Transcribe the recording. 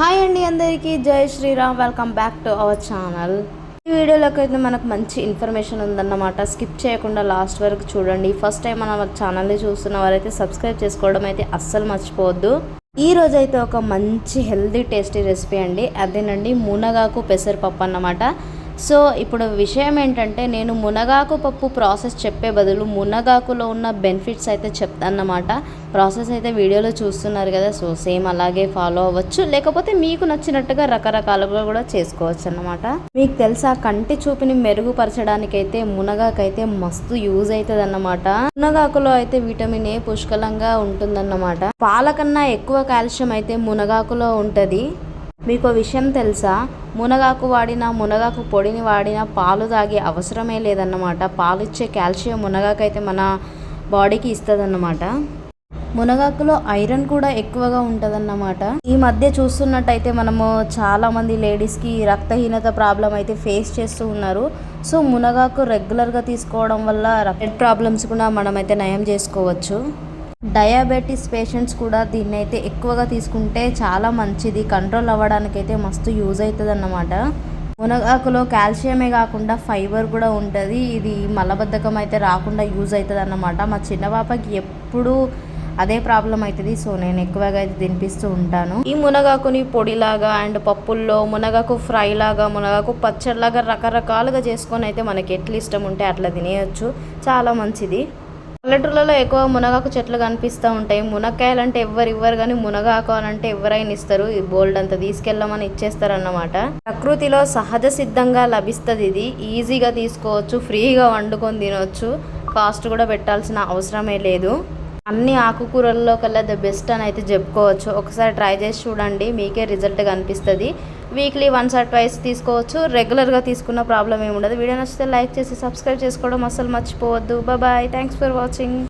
Hi అండి అందరికీ. జై Shriram. Welcome back to our channel ఈ వీడియోలోకి అయితే మనకు మంచి ఇన్ఫర్మేషన్ ఉందన్నమాట. స్కిప్ చేయకుండా లాస్ట్ వరకు చూడండి. ఫస్ట్ టైం మన ఛానల్ని చూస్తున్న వారైతే సబ్స్క్రైబ్ చేసుకోవడం అయితే అస్సలు మర్చిపోవద్దు. ఈ రోజైతే ఒక మంచి హెల్దీ టేస్టీ రెసిపీ అండి. అదేనండి మునగాకు పెసరపప్పు అన్నమాట. సో ఇప్పుడు విషయం ఏంటంటే నేను మునగాకు పప్పు ప్రాసెస్ చెప్పే బదులు మునగాకులో ఉన్న బెనిఫిట్స్ అయితే చెప్తానమాట ప్రాసెస్ అయితే వీడియోలో చూస్తున్నారు కదా సో సేమ్ అలాగే ఫాలో అవ్వచ్చు. లేకపోతే మీకు నచ్చినట్టుగా రకరకాలుగా కూడా చేసుకోవచ్చు అన్నమాట మీకు తెలుసా కంటి చూపుని మెరుగుపరచడానికైతే మునగాకైతే మస్తు యూజ్ అవుతుంది అన్నమాట మునగాకులో అయితే విటమిన్ ఏ పుష్కలంగా ఉంటుందన్నమాట. పాలకన్నా ఎక్కువ కాల్షియం అయితే మునగాకులో ఉంటుంది. మీకు విషయం తెలుసా? మునగాకు వాడిన మునగాకు పొడిని వాడిన పాలు తాగే అవసరమే లేదన్నమాట. పాలు ఇచ్చే కాల్షియం మునగాకు అయితే మన బాడీకి ఇస్తుందన్నమాట. మునగాకులో ఐరన్ కూడా ఎక్కువగా ఉంటుందన్నమాట. ఈ మధ్య చూస్తున్నట్టయితే మనము చాలామంది లేడీస్కి రక్తహీనత ప్రాబ్లం అయితే ఫేస్ చేస్తూ ఉన్నారు. సో మునగాకు రెగ్యులర్గా తీసుకోవడం వల్ల బ్లడ్ ప్రాబ్లమ్స్ కూడా మనమైతే నయం చేసుకోవచ్చు. డయాబెటీస్ పేషెంట్స్ కూడా దీన్ని అయితే ఎక్కువగా తీసుకుంటే చాలా మంచిది. కంట్రోల్ అవ్వడానికి అయితే మస్తు యూజ్ అవుతుంది అన్నమాట మునగాకులో కాల్షియమే కాకుండా ఫైబర్ కూడా ఉంటుంది. ఇది మలబద్ధకం అయితే రాకుండా యూజ్ అవుతుంది అన్నమాట మా చిన్న పాపకి ఎప్పుడు అదే ప్రాబ్లం అవుతుంది సో నేను ఎక్కువగా అయితే తినిపిస్తూ ఉంటాను. ఈ మునగాకుని పొడిలాగా అండ్ పప్పుల్లో మునగాకు ఫ్రై లాగా మునగాకు పచ్చడిలాగా రకరకాలుగా చేసుకొని అయితే మనకి ఎట్లా ఇష్టం ఉంటే అట్లా తినేయచ్చు. చాలా మంచిది. పల్లెటూళ్ళలో ఎక్కువ మునగాకు చెట్లు కనిపిస్తూ ఉంటాయి. మునక్కాయలు అంటే ఎవ్వరు ఇవ్వరు కానీ మునగాకు అని అంటే ఎవరైనా ఇస్తారు. ఈ బోల్డ్ అంత తీసుకెళ్ళమని ఇచ్చేస్తారన్నమాట. ప్రకృతిలో సహజ సిద్ధంగా లభిస్తుంది ఇది. ఈజీగా తీసుకోవచ్చు ఫ్రీగా వండుకొని తినవచ్చు కాస్ట్ కూడా పెట్టాల్సిన అవసరమే లేదు. అన్ని ఆకుకూరల్లో కల్లా ద బెస్ట్ అని అయితే చెప్పుకోవచ్చు. ఒకసారి ట్రై చేసి చూడండి మీకే రిజల్ట్ కనిపిస్తుంది. వీక్లీ వన్స్ ఆర్ ట్వైస్ తీసుకోవచ్చు. రెగ్యులర్గా తీసుకున్న ప్రాబ్లం ఏమి ఉండదు వీడియో నచ్చితే లైక్ చేసి సబ్స్క్రైబ్ చేసుకోవడం అసలు మర్చిపోవద్దు. Bye thanks for watching